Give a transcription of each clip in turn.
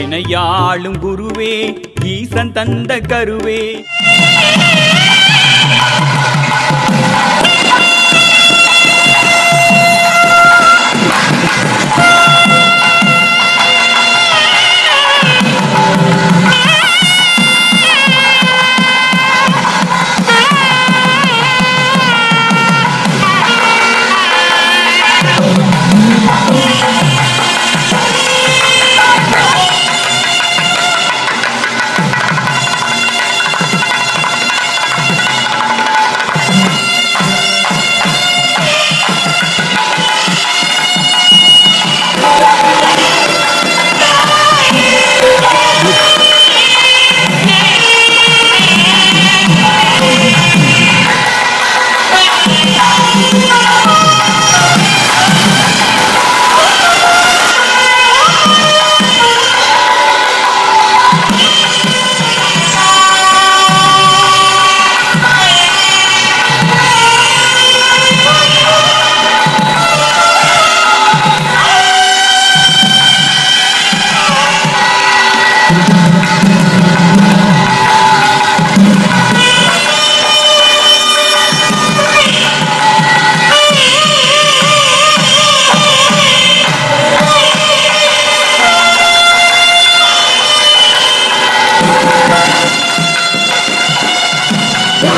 எனையாளும் குருவே ஈசன் தந்த கருவே.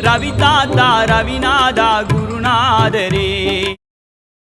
रविताता रविनादा गुरुनादरे।